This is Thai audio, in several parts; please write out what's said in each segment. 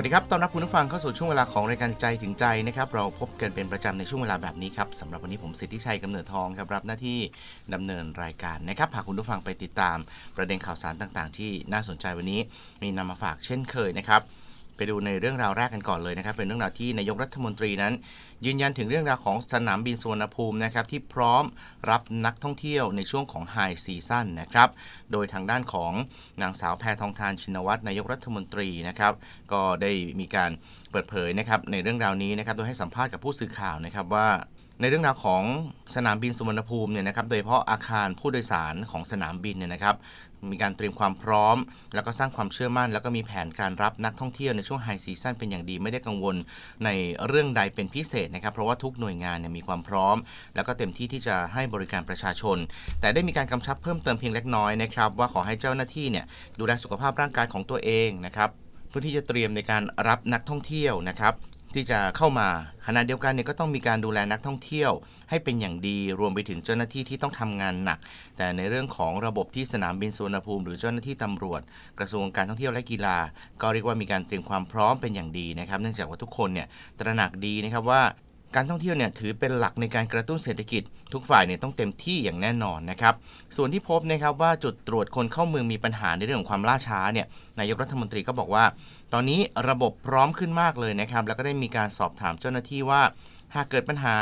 วัสดีครับ ตอนรับคุณผู้ฟังเข้าสู่ช่วงเวลาของรายการใจถึงใจนะครับ เราพบกันเป็นประจำในช่วงเวลาแบบนี้ครับสำหรับวันนี้ผมสิทธิชัยกำเนิดทองครับรับหน้าที่ดำเนินรายการนะครับหากคุณผู้ฟังไปติดตามประเด็นข่าวสารต่างๆ ที่น่าสนใจวันนี้มีนำมาฝากเช่นเคยนะครับ ไปดูในเรื่องราวแรกกันก่อนเลยนะครับ เป็นเรื่องราวที่นายกรัฐมนตรีนั้น ยืนยันถึงเรื่องราวของสนามบินสุวรรณภูมินะครับที่พร้อมรับนักท่องเที่ยวในช่วงของไฮซีซั่นนะครับโดยทางด้านของนางสาวแพทองทานชินวัตรนายกรัฐมนตรีนะครับ ก็ได้มีการเปิดเผยนะครับในเรื่องราวนี้นะครับโดยให้สัมภาษณ์กับผู้สื่อข่าวนะครับว่าในเรื่องราวของสนามบินสุวรรณภูมิเนี่ยนะครับ โดยเฉพาะอาคารผู้โดยสารของสนามบินเนี่ยนะครับ มีการเตรียมความพร้อม แล้วก็สร้างความเชื่อมั่น แล้วก็มีแผนการรับนักท่องเที่ยวในช่วงไฮซีซั่นเป็นอย่างดีไม่ได้กังวลในเรื่องใดเป็นพิเศษนะครับ เพราะว่าทุกหน่วยงานเนี่ยมีความพร้อม แล้วก็เต็มที่ที่จะให้บริการประชาชน แต่ได้มีการกำชับเพิ่มเติมเพียงเล็กน้อยนะครับว่าขอให้เจ้าหน้าที่เนี่ยดูแลสุขภาพร่างกายของตัวเองนะครับเพื่อที่จะเตรียมในการรับนักท่องเที่ยวนะครับ ที่จะเข้ามาขณะเดียวกันเนี่ยก็ต้องมีการดูแลนักท่องเที่ยว ให้เป็นอย่างดีรวมไปถึงเจ้าหน้าที่ที่ต้องทำงานหนัก แต่ในเรื่องของระบบที่สนามบินสุวรรณภูมิ หรือเจ้าหน้าที่ตำรวจ กระทรวงการท่องเที่ยวและกีฬา ก็เรียกว่ามีการเตรียมความพร้อมเป็นอย่างดีนะครับเนื่องจากว่าทุกคนเนี่ยตระหนักดีนะครับว่าการท่องเที่ยวเนี่ยถือเป็นหลักในการกระตุ้นเศรษฐกิจ ทุกฝ่ายเนี่ยต้องเต็มที่อย่างแน่นอนนะครับ ส่วนที่พบนะครับว่าจุดตรวจคนเข้าเมืองมีปัญหาในเรื่องของความล่าช้าเนี่ยนายกรัฐมนตรีก็บอกว่า ตอนนี้ระบบพร้อมขึ้นมากเลยนะครับ แล้วก็ได้มีการสอบถามเจ้าหน้าที่ว่า หากเกิดปัญหา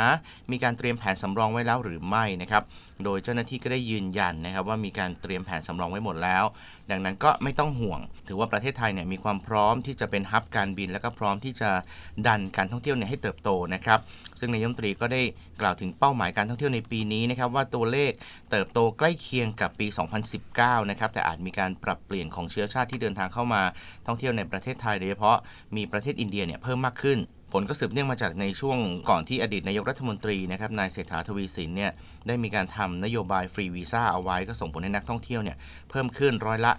มีการเตรียมแผนสำรองไว้แล้วหรือไม่นะครับ โดยเจ้าหน้าที่ก็ได้ยืนยันนะครับว่ามีการเตรียมแผนสำรองไว้หมดแล้ว ดังนั้นก็ไม่ต้องห่วง ถือว่าประเทศไทยเนี่ยมีความพร้อมที่จะเป็นฮับการบิน แล้วก็พร้อมที่จะดันการท่องเที่ยวเนี่ยให้เติบโตนะครับ ซึ่งนายมตรีก็ได้กล่าวถึงเป้าหมายการท่องเที่ยวในปีนี้นะครับว่าตัวเลขเติบโตใกล้เคียงกับปี 2019 นะครับแต่อาจมีการปรับเปลี่ยนของเชื้อชาติที่เดินทางเข้ามาท่องเที่ยวในประเทศไทยโดยเฉพาะมีประเทศอินเดียเนี่ยเพิ่มมากขึ้น ลก็สืบเนื่องมาจากในช่วงก่อนที่อดีตนายกรัฐมนตรีนะครับนายเศรษฐาทวีสินเนี่ยได้มีการทำนโยบายฟรีวีซ่าเอาไว้ก็ส่งผลให้นักท่องเที่ยวเนี่ยเพิ่มขึ้นร้อยละ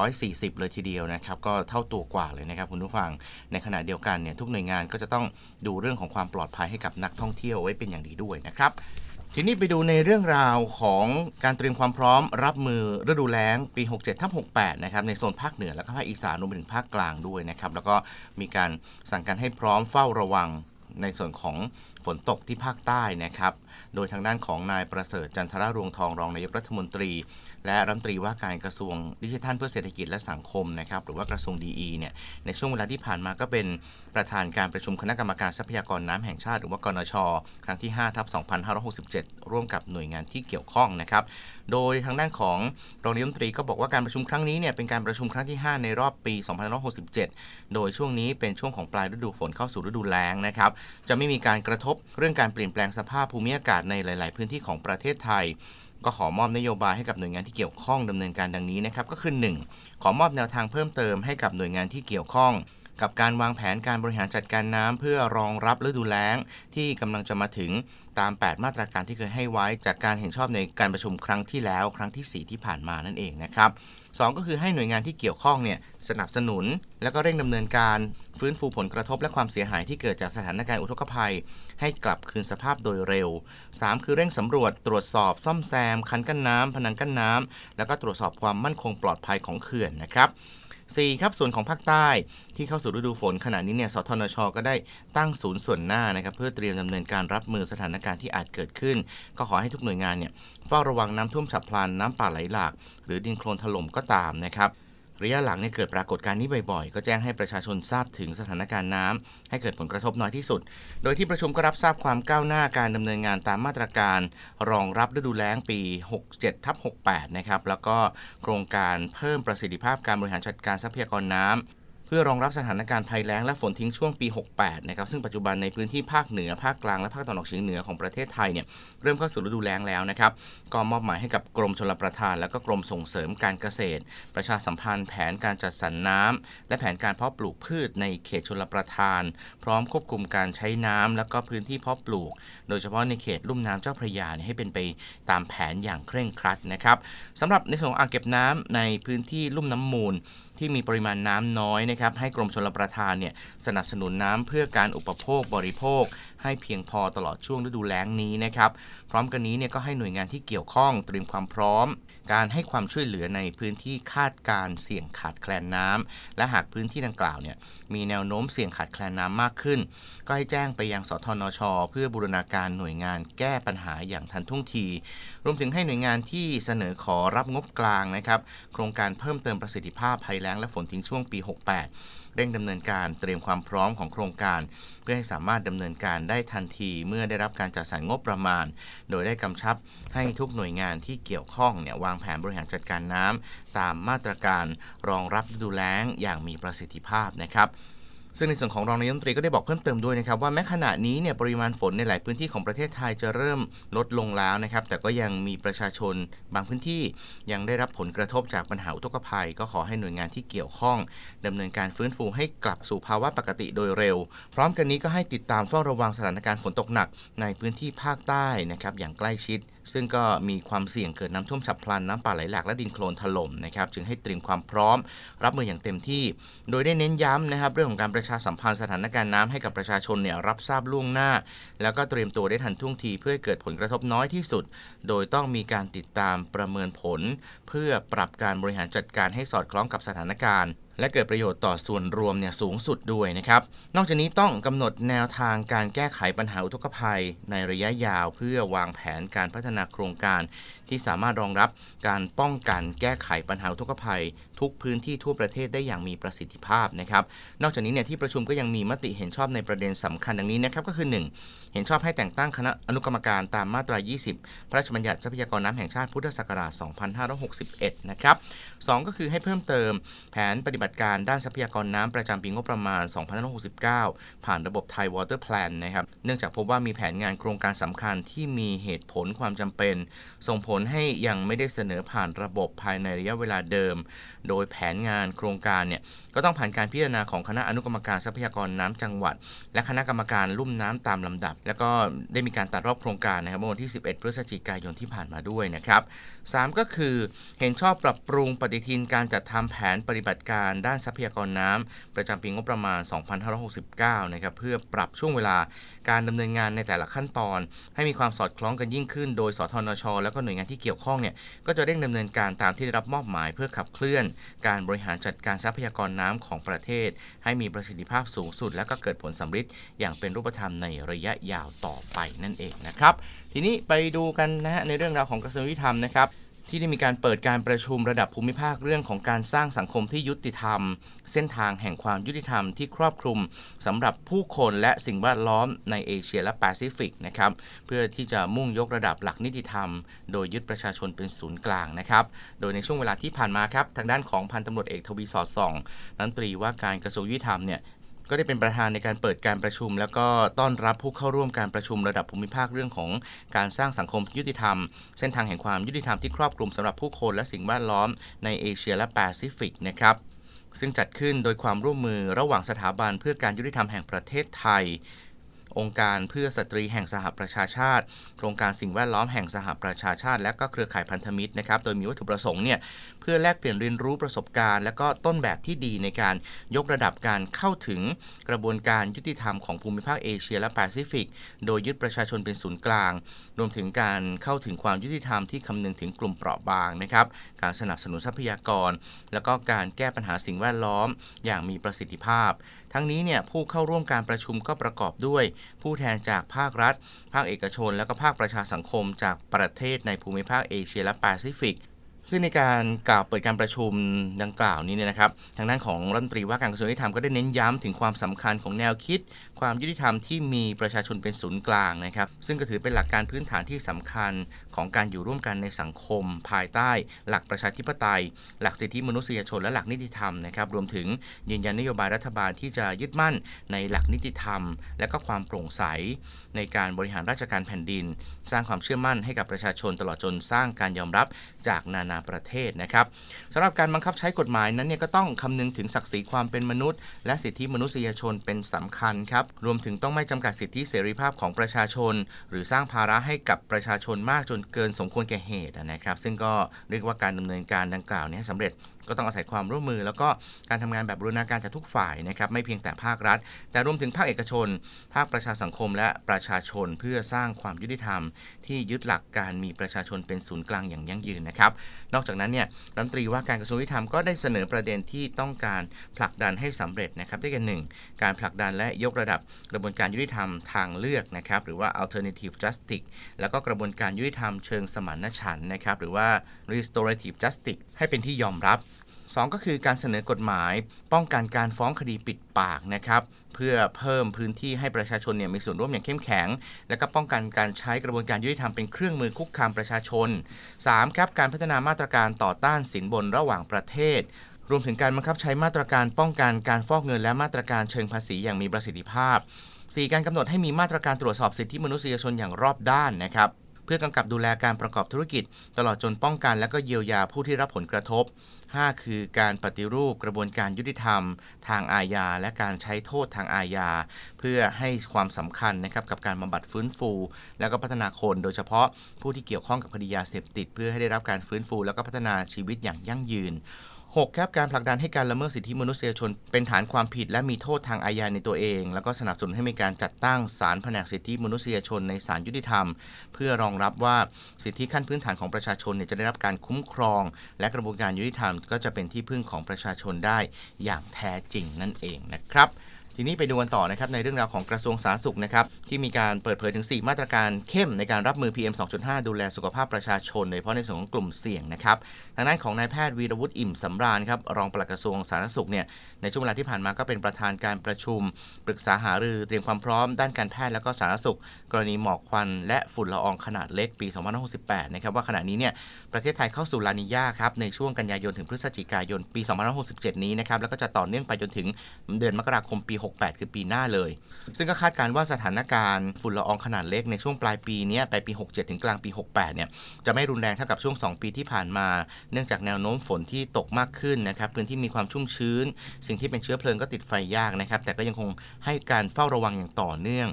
140 เลยทีเดียวนะครับก็เท่าตัวกว่าเลยนะครับคุณผู้ฟัง ในขณะเดียวกันเนี่ยทุกหน่วยงานก็จะต้องดูเรื่องของความปลอดภัยให้กับนักท่องเที่ยวไว้เป็นอย่างดีด้วยนะครับ ทีนี้ไปดูในเรื่องราวของการเตรียมความพร้อมรับมือฤดูแล้งปี 67ทับ68 นะครับในโซนภาคเหนือและก็ภาคอีสานรวมไปถึงภาคกลางด้วยนะครับ แล้วก็มีการสั่งการให้พร้อมเฝ้าระวังในส่วนของฝนตกที่ภาคใต้นะครับ โดยทางด้านของนายประเสริฐจันทรารวงทองรองนายกรัฐมนตรี และรัฐมนตรีว่าการกระทรวงดิจิทัลเพื่อเศรษฐกิจและสังคมนะครับหรือว่ากระทรวงดีเนี่ยในช่วงเวลาที่ผ่านมาก็เป็นประธานการประชุมคณะกรรมการทรัพยากรน้ำแห่งชาติ หรือว่ากนช ครั้งที่5ทับ2567 ร่วมกับหน่วยงานที่เกี่ยวข้องนะครับโดยทางด้านของรองนายกรัฐมนตรีก็บอกว่าการประชุมครั้งนี้เนี่ยเป็นการประชุมครั้งที่ 5 ในรอบปี 2567 โดยช่วงนี้เป็นช่วงของปลายฤดูฝนเข้าสู่ฤดูแล้งนะครับจะไม่มีการกระทบเรื่องการเปลี่ยนแปลงสภาพภูมิอากาศในหลาย ๆ พื้นที่ของประเทศไทย ก็ขอมอบนโยบายให้กับหน่วยงานที่เกี่ยวข้องดำเนินการดังนี้นะครับก็คือ 1. ขอมอบแนวทางเพิ่มเติมให้กับหน่วยงานที่เกี่ยวข้อง กับการวางแผนการบริหารจัดการน้ำเพื่อรองรับฤดูแล้ง ที่กำลังจะมาถึงตาม 8 มาตรการที่เคยให้ไว้จากการเห็นชอบในการประชุมครั้งที่แล้ว ครั้งที่ 4 ที่ผ่านมานั่นเองนะครับ สองก็คือให้หน่วยงานที่เกี่ยวข้องเนี่ยสนับสนุน แล้วก็เร่งดำเนินการฟื้นฟูผลกระทบและความเสียหายที่เกิดจากสถานการณ์อุทกภัย ให้กลับคืนสภาพโดยเร็ว 3 คือเร่งสำรวจตรวจสอบซ่อมแซม คันกั้นน้ำพนังกั้นน้ำแล้วก็ตรวจสอบความมั่นคงปลอดภัยของเขื่อนนะครับ 4ครับส่วนของภาคใต้ที่เข้าสู่ฤดูฝนขณะนี้เนี่ยสทนช ก็ได้ตั้งศูนย์ส่วนหน้านะครับเพื่อเตรียมดำเนินการรับมือสถานการณ์ที่อาจเกิดขึ้น ก็ขอให้ทุกหน่วยงานเนี่ยเฝ้าระวังน้ำท่วมฉับพลันน้ำป่าไหลหลาก หรือดินโคลนถล่มก็ตามนะครับ ระยะหลังเนี่ยเกิดปรากฏการณ์นี้บ่อยๆ ก็แจ้งให้ประชาชนทราบถึงสถานการณ์น้ำให้เกิดผลกระทบน้อยที่สุด โดยที่ประชุมก็รับทราบความก้าวหน้าการดำเนินงานตามมาตรการ รองรับฤดูแล้งปี 67ทับ68 นะครับ แล้วก็โครงการเพิ่มประสิทธิภาพการบริหารจัดการทรัพยากรน้ำ เพื่อรองรับสถานการณ์ภัยแล้งและฝนทิ้งช่วงปี 68 นะครับ ซึ่งปัจจุบันในพื้นที่ภาคเหนือ ภาคกลางและภาคตะวันออกเฉียงเหนือของประเทศไทยเนี่ยเริ่มเข้าสู่ฤดูแล้งแล้วนะครับ ก็มอบหมายให้กับกรมชลประทาน และก็กรมส่งเสริมการเกษตร ประชาสัมพันธ์แผนการจัดสรรน้ำและแผนการเพาะปลูกพืชในเขตชลประทาน พร้อมควบคุมการใช้น้ำและก็พื้นที่เพาะปลูก โดยเฉพาะในเขตลุ่มน้ำเจ้าพระยาให้เป็นไปตามแผนอย่างเคร่งครัดนะครับสำหรับในส่วนของอ่างเก็บน้ำในพื้นที่ลุ่มน้ำมูล ที่มีปริมาณน้ำน้อยนะครับให้กรมชลประทานเนี่ยสนับสนุนน้ำเพื่อการอุปโภคบริโภค ให้เพียงพอตลอดช่วงฤดูแล้งนี้นะครับพร้อมกันนี้เนี่ยก็ให้หน่วยงานที่เกี่ยวข้องเตรียมความพร้อม การให้ความช่วยเหลือในพื้นที่คาดการเสี่ยงขาดแคลนน้ำและหากพื้นที่ดังกล่าวเนี่ยมีแนวโน้มเสี่ยงขาดแคลนน้ำมากขึ้น ก็ให้แจ้งไปยังสทนช เพื่อบูรณาการหน่วยงานแก้ปัญหาอย่างทันท่วงที รวมถึงให้หน่วยงานที่เสนอขอรับงบกลางนะครับโครงการเพิ่มเติมประสิทธิภาพภัยแล้งและฝนทิ้งช่วงปี 68 เร่งดำเนินการเตรียมความพร้อมของโครงการ เพื่อให้สามารถดำเนินการได้ทันทีเมื่อได้รับการจัดสรรงบประมาณ โดยได้กำชับให้ทุกหน่วยงานที่เกี่ยวข้องเนี่ยวางแผนบริหารจัดการน้ำตามมาตรการรองรับฤดูแล้งอย่างมีประสิทธิภาพนะครับ ซึ่งในส่วนของรองนายกรัฐมนตรีก็ได้บอกเพิ่มเติมด้วยนะครับว่าแม้ขณะนี้เนี่ยปริมาณฝนในหลายพื้นที่ของประเทศไทยจะเริ่มลดลงแล้วนะครับ แต่ก็ยังมีประชาชนบางพื้นที่ยังได้รับผลกระทบจากปัญหาอุทกภัย ก็ขอให้หน่วยงานที่เกี่ยวข้องดำเนินการฟื้นฟูให้กลับสู่ภาวะปกติโดยเร็ว พร้อมกันนี้ก็ให้ติดตามเฝ้าระวังสถานการณ์ฝนตกหนักในพื้นที่ภาคใต้นะครับอย่างใกล้ชิด ซึ่งก็มีความเสี่ยงเกิดน้ำท่วมฉับพลันน้ำป่าไหลหลากและดินโคลนถล่มนะครับจึงให้เตรียมความพร้อม รับมืออย่างเต็มที่ โดยได้เน้นย้ำนะครับเรื่องของการประชาสัมพันธ์สถานการณ์น้ำให้กับประชาชนเนี่ยรับทราบล่วงหน้า แล้วก็เตรียมตัวได้ทันท่วงทีเพื่อให้เกิดผลกระทบน้อยที่สุด โดยต้องมีการติดตามประเมินผล เพื่อปรับการบริหารจัดการให้สอดคล้องกับสถานการณ์ และเกิดประโยชน์ต่อส่วนรวมเนี่ยสูงสุดด้วยนะครับ นอกจากนี้ต้องกำหนดแนวทางการแก้ไขปัญหาอุทกภัยในระยะยาวเพื่อวางแผนการพัฒนาโครงการ ที่สามารถรองรับการป้องกันแก้ไขปัญหาอุทกภัย ทุกพื้นที่ทั่วประเทศได้อย่างมีประสิทธิภาพนะครับ นอกจากนี้เนี่ยที่ประชุมก็ยังมีมติเห็นชอบในประเด็นสำคัญดังนี้นะครับก็คือ 1. เห็นชอบให้แต่งตั้งคณะอนุกรรมการตามมาตรา 20 พระราชบัญญัติทรัพยากรน้ำแห่งชาติพุทธศักราช 2561 นะครับ2ก็คือให้เพิ่มเติมแผนปฏิบัติการด้านทรัพยากรน้ำประจำปีงบประมาณ 2569 ผ่านระบบไทย Water Plan นะครับ เนื่องจากพบว่ามีแผนงานโครงการสำคัญที่มีเหตุผลความจำเป็น ส่งผลให้ยังไม่ได้เสนอผ่านระบบภายในระยะเวลาเดิมโดยแผนงานโครงการเนี่ยก็ต้องผ่านการพิจารณาของคณะอนุกรรมการทรัพยากรน้ำจังหวัด และคณะกรรมการลุ่มน้ำตามลำดับ แล้วก็ได้มีการตัดรอบโครงการนะครับเมื่อวันที่ 11 พฤศจิกายนที่ผ่านมาด้วยนะครับ 3 ก็คือเห็นชอบปรับปรุงปฏิทินการจัดทำแผนปฏิบัติการด้านทรัพยากรน้ำประจำปีงบประมาณ 2569 นะครับเพื่อปรับช่วงเวลา การดำเนินงานในแต่ละขั้นตอน ให้มีความสอดคล้องกันยิ่งขึ้น โดยสทนช แล้วก็หน่วยงานที่เกี่ยวข้องเนี่ยก็จะเร่งดำเนินการตามที่ได้รับมอบหมาย เพื่อขับเคลื่อน การบริหารจัดการทรัพยากรน้ำของประเทศ ให้มีประสิทธิภาพสูงสุด และก็เกิดผลสำฤทธิ์อย่างเป็นรูปธรรมในระยะยาวต่อไปนั่นเองนะครับ ทีนี้ไปดูกันนะฮะในเรื่องราวของกระทรวงยุติธรรมนะครับ ที่ได้มีการเปิดการประชุมระดับภูมิภาคเรื่องของการสร้างสังคมที่ยุติธรรม เส้นทางแห่งความยุติธรรมที่ครอบคลุมสำหรับผู้คนและสิ่งแวดล้อมในเอเชียและแปซิฟิกนะครับเพื่อที่จะมุ่งยกระดับหลักนิติธรรม โดยยึดประชาชนเป็นศูนย์กลางนะครับโดยในช่วงเวลาที่ผ่านมาครับทางด้านของพันตำรวจเอกทวีสอดส่องรัฐมนตรีว่าการกระทรวงยุติธรรมเนี่ย ก็ได้เป็นประธานในการเปิดการประชุม แล้วก็ต้อนรับผู้เข้าร่วมการประชุมระดับภูมิภาคเรื่องของการสร้างสังคมยุติธรรม เส้นทางแห่งความยุติธรรมที่ครอบคลุมสำหรับผู้คนและสิ่งแวดล้อมในเอเชียและแปซิฟิกนะครับซึ่งจัดขึ้นโดยความร่วมมือระหว่างสถาบันเพื่อการยุติธรรมแห่งประเทศไทย องค์การเพื่อสตรีแห่งสหประชาชาติ โครงการสิ่งแวดล้อมแห่งสหประชาชาติ และก็เครือข่ายพันธมิตรนะครับ โดยมีวัตถุประสงค์เนี่ยเพื่อแลกเปลี่ยนเรียนรู้ประสบการณ์ และก็ต้นแบบที่ดีในการยกระดับการเข้าถึงกระบวนการยุติธรรมของภูมิภาคเอเชียและแปซิฟิก โดยยึดประชาชนเป็นศูนย์กลาง รวมถึงการเข้าถึงความยุติธรรมที่คำนึงถึงกลุ่มเปราะบางนะครับ การสนับสนุนทรัพยากร แล้วก็การแก้ปัญหาสิ่งแวดล้อมอย่างมีประสิทธิภาพทั้งนี้เนี่ยผู้เข้าร่วมการประชุมก็ประกอบด้วย ผู้แทนจากภาครัฐ ภาคเอกชน และก็ภาคประชาสังคม จากประเทศในภูมิภาคเอเชียและแปซิฟิกซึ่งในการกล่าวเปิดการประชุมดังกล่าวนี้เนี่ยนะครับ ทางด้านของรัฐมนตรีว่าการกระทรวงยุติธรรมก็ได้เน้นย้ำถึงความสำคัญของแนวคิดความยุติธรรมที่มีประชาชนเป็นศูนย์กลางนะครับ ซึ่งก็ถือเป็นหลักการพื้นฐานที่สำคัญของการอยู่ร่วมกันในสังคม ภายใต้ หลักประชาธิปไตย หลักสิทธิมนุษยชนและหลักนิติธรรมนะครับรวมถึงยืนยันนโยบายรัฐบาลที่จะยึดมั่นในหลักนิติธรรม และก็ความโปร่งใส ในการบริหารราชการแผ่นดิน สร้างความเชื่อมั่นให้กับประชาชนตลอดจนสร้างการยอมรับจากนานาประเทศนะครับสำหรับการบังคับใช้กฎหมายนั้นเนี่ยก็ต้องคำนึงถึงศักดิ์ศรีความเป็นมนุษย์ และสิทธิมนุษยชนเป็นสำคัญครับรวมถึงต้องไม่จำกัดสิทธิเสรีภาพของประชาชน หรือสร้างภาระให้กับประชาชนมากจนเกินสมควรแก่เหตุนะครับ ซึ่งก็เรียกว่าการดำเนินการดังกล่าวเนี้สำเร็จ ก็ต้องอาศัยความร่วมมือ แล้วก็การทำงานแบบบูรณาการจากทุกฝ่ายนะครับไม่เพียงแต่ภาครัฐ แต่รวมถึงภาคเอกชน ภาคประชาสังคม และประชาชนเพื่อสร้างความยุติธรรม ที่ยึดหลักการมีประชาชนเป็นศูนย์กลางอย่างยั่งยืนนะครับนอกจากนั้นเนี่ยรัฐมนตรีว่าการกระทรวงยุติธรรมก็ได้เสนอประเด็นที่ต้องการผลักดันให้สำเร็จนะครับได้แก่หนึ่งการผลักดันและยกระดับกระบวนการยุติธรรมทางเลือกนะครับหรือว่า alternative justice แล้วก็กระบวนการยุติธรรมเชิงสมานฉันท์นะครับหรือว่า restorative justice ให้เป็นที่ยอมรับ สองก็คือการเสนอกฎหมาย ป้องกันการฟ้องคดีปิดปากนะครับเพื่อเพิ่มพื้นที่ให้ประชาชนเนี่ยมีส่วนร่วมอย่างเข้มแข็ง และก็ป้องกันการใช้กระบวนการยุติธรรมเป็นเครื่องมือคุกคามประชาชน 3. ครับการพัฒนามาตรการต่อต้านสินบนระหว่างประเทศรวมถึงการบังคับใช้มาตรการป้องกันการฟอกเงินและมาตรการเชิงภาษีอย่างมีประสิทธิภาพ 4. การกำหนดให้มีมาตรการตรวจสอบสิทธิมนุษยชนอย่างรอบด้านนะครับ เพื่อกำกับดูแลการประกอบธุรกิจ ตลอดจนป้องกันและก็เยียวยาผู้ที่รับผลกระทบ 5. คือการปฏิรูปกระบวนการยุติธรรม ทางอาญา และการใช้โทษทางอาญา เพื่อให้ความสำคัญนะครับกับการบำบัดฟื้นฟู แล้วก็พัฒนาคน โดยเฉพาะผู้ที่เกี่ยวข้องกับคดียาเสพติด เพื่อให้ได้รับการฟื้นฟู แล้วก็พัฒนาชีวิตอย่างยั่งยืน 6. ครับการผลักดันให้การละเมิดสิทธิมนุษยชน เป็นฐานความผิดและมีโทษทางอาญาในตัวเอง แล้วก็สนับสนุนให้มีการจัดตั้งศาลแผนกสิทธิมนุษยชนในศาลยุติธรรม เพื่อรองรับว่าสิทธิขั้นพื้นฐานของประชาชนเนี่ยจะได้รับการคุ้มครอง และกระบวนการยุติธรรมก็จะเป็นที่พึ่งของประชาชนได้อย่างแท้จริงนั่นเองนะครับ ทีนี้ไปดูกันต่อนะครับในเรื่องราวของกระทรวงสาธารณสุขนะครับที่มีการเปิดเผยถึง 4 มาตรการเข้มในการรับมือ PM 2.5 ดูแลสุขภาพประชาชนโดยเฉพาะในส่วนของกลุ่มเสี่ยงนะครับทางด้านของนายแพทย์วีรวุฒิอิ่มสำราญครับรองปลัดกระทรวงสาธารณสุขเนี่ยในช่วงเวลาที่ผ่านมาก็เป็นประธานการประชุม ปรึกษาหารือเตรียมความพร้อมด้านการแพทย์และก็สาธารณสุข กรณีหมอกควัน และฝุ่นละอองขนาดเล็กปี2568นะครับว่าขณะนี้เนี่ยประเทศไทยเข้าสู่ลานิญาครับในช่วงกันยายนถึงพฤศจิกายนปี2567 นี้นะครับแล้วก็จะต่อเนื่องไปจนถึงเดือนมกราคมปี68 คือปีหน้าเลย ซึ่งก็คาดการณ์ว่าสถานการณ์ฝุ่นละอองขนาดเล็กในช่วงปลายปีนี้ไปปี 67 ถึงกลางปี 68 เนี่ยจะไม่รุนแรงเท่ากับช่วง 2 ปีที่ผ่านมา เนื่องจากแนวโน้มฝนที่ตกมากขึ้นนะครับพื้นที่มีความชุ่มชื้น สิ่งที่เป็นเชื้อเพลิงก็ติดไฟยากนะครับแต่ก็ยังคงให้การเฝ้าระวังอย่างต่อเนื่อง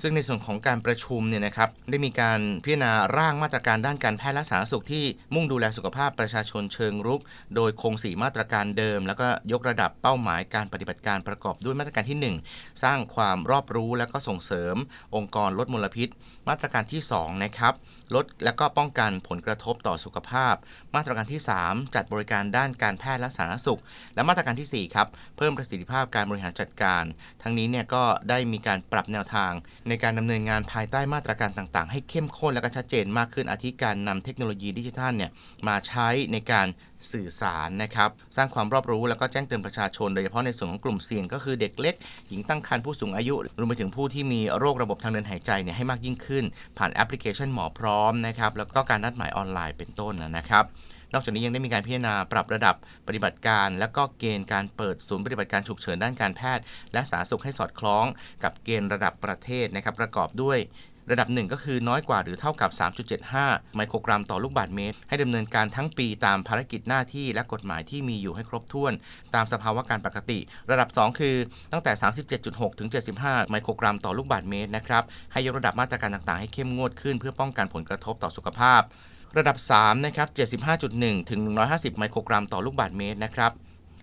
ซึ่งในส่วนของการประชุมเนี่ยนะครับได้มีการพิจารณาร่างมาตรการด้านการแพทย์และสาธารณสุขที่มุ่งดูแลสุขภาพประชาชนเชิงรุก โดยคงสีมาตรการเดิม แล้วก็ยกระดับเป้าหมายการปฏิบัติการประกอบด้วยมาตรการที่ 1 สร้างความรอบรู้และก็ส่งเสริมองค์กรลดมลพิษ มาตรการที่2นะครับลดและก็ป้องกันผลกระทบต่อสุขภาพ มาตรการที่ 3 จัดบริการด้านการแพทย์และสาธารณสุข และมาตรการทีสี่4 ครับ เพิ่มประสิทธิภาพการบริหารจัดการ ทั้งนี้เนี่ยก็ได้มีการปรับแนวทาง ในการดำเนินงานภายใต้มาตรการต่างๆ ให้เข้มข้นและก็ชัดเจนมากขึ้นอาทิการนำเทคโนโลยีดิจิทัลเนี่ยมาใช้ในการ สื่อสารนะครับ สร้างความรอบรู้แล้วก็แจ้งเตือนประชาชน โดยเฉพาะในส่วนของกลุ่มเสี่ยง ก็คือเด็กเล็ก หญิงตั้งครรภ์ผู้สูงอายุ รวมไปถึงผู้ที่มีโรคระบบทางเดินหายใจเนี่ยให้มากยิ่งขึ้น ผ่านแอปพลิเคชันหมอพร้อมนะครับ แล้วก็การนัดหมายออนไลน์เป็นต้นนะครับนอกจากนี้ยังได้มีการพิจารณาปรับระดับปฏิบัติการ และก็เกณฑ์การเปิดศูนย์ปฏิบัติการฉุกเฉินด้านการแพทย์ และสาธารณสุขให้สอดคล้องกับเกณฑ์ระดับประเทศนะครับประกอบด้วย ระดับ 1 ก็คือน้อยกว่าหรือเท่ากับ 3.75 ไมโครกรัมต่อลูกบาศก์เมตร ให้ดำเนินการทั้งปีตามภารกิจหน้าที่และกฎหมายที่มีอยู่ให้ครบถ้วน ตามสภาวะการปกติ ระดับ 2 คือตั้งแต่ 37.6 ถึง 75 ไมโครกรัมต่อลูกบาศก์เมตรนะครับให้ยกระดับมาตรการต่างๆ ให้เข้มงวดขึ้น เพื่อป้องกันผลกระทบต่อสุขภาพ ระดับ3นะครับ75.1 ถึง 150 ไมโครกรัมต่อลูกบาศก์เมตรนะครับ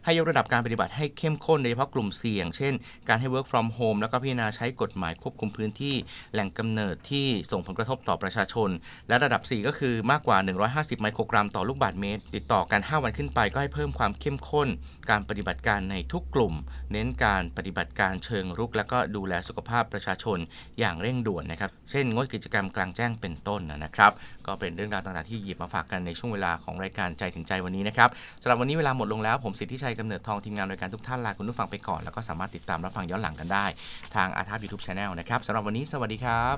ให้ยกระดับการปฏิบัติให้เข้มข้นโดยเฉพาะกลุ่มเสี่ยง เช่น การให้ work from home แล้วก็พิจารณาใช้กฎหมายควบคุมพื้นที่แหล่งกำเนิดที่ส่งผลกระทบต่อประชาชน และระดับ 4 ก็คือมากกว่า 150 ไมโครกรัมต่อลูกบาศก์เมตร ติดต่อกัน 5 วันขึ้นไปก็ให้เพิ่มความเข้มข้น การปฏิบัติการในทุกกลุ่ม เน้นการปฏิบัติการเชิงรุก และก็ดูแลสุขภาพประชาชนอย่างเร่งด่วนนะครับ เช่น งดกิจกรรมกลางแจ้งเป็นต้นนะครับ ก็เป็นเรื่องราวต่างๆที่หยิบมาฝากกันในช่วงเวลาของรายการใจถึงใจวันนี้นะครับสำหรับวันนี้เวลาหมดลงแล้วผมสิทธิชัยกำเนิดทองทีมงานรายการทุกท่านลาคุณผู้ฟังไปก่อน แล้วก็สามารถติดตามรับฟังย้อนหลังกันได้ ทางอาทาบยูทูบช anel นะครับสำหรับวันนี้สวัสดีครับ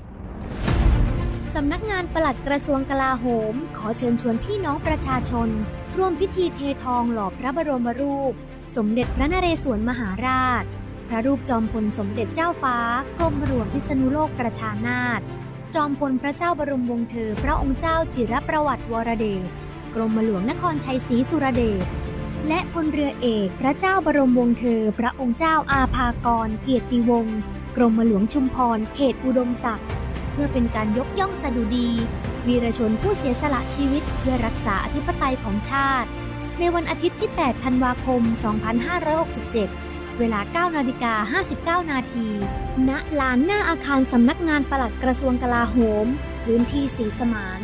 สำนักงานปลัดกระทรวงกลาโหม ขอเชิญชวนพี่น้องประชาชน ร่วมพิธีเททองหล่อพระบรมรูป สมเด็จพระนเรศวรมหาราช พระรูปจอมพลสมเด็จเจ้าฟ้ากรมหลวงพิษณุโลกประชานาถจอมพลพระเจ้าบรมวงศ์เธอ พระองค์เจ้าจิรประวัติวรเดชกรมหลวงนครชัยศรีสุรเดช และพลเรือเอกพระเจ้าบรมวงศ์เธอ พระองค์เจ้าอาภากร เกียรติวงศ์กรมหลวงชุมพร เขตอุดมศักดิ์เพื่อเป็นการยกย่องสดุดี วีรชนผู้เสียสละชีวิตเพื่อรักษาอธิปไตยของชาติ ในวันอาทิตย์ที่ 8 ธันวาคม 2567 เวลา 9 นาฬิกา 59 นาทีณลานหน้าอาคารสำนักงานปลัดกระทรวงกลาโหม พื้นที่สีสมาน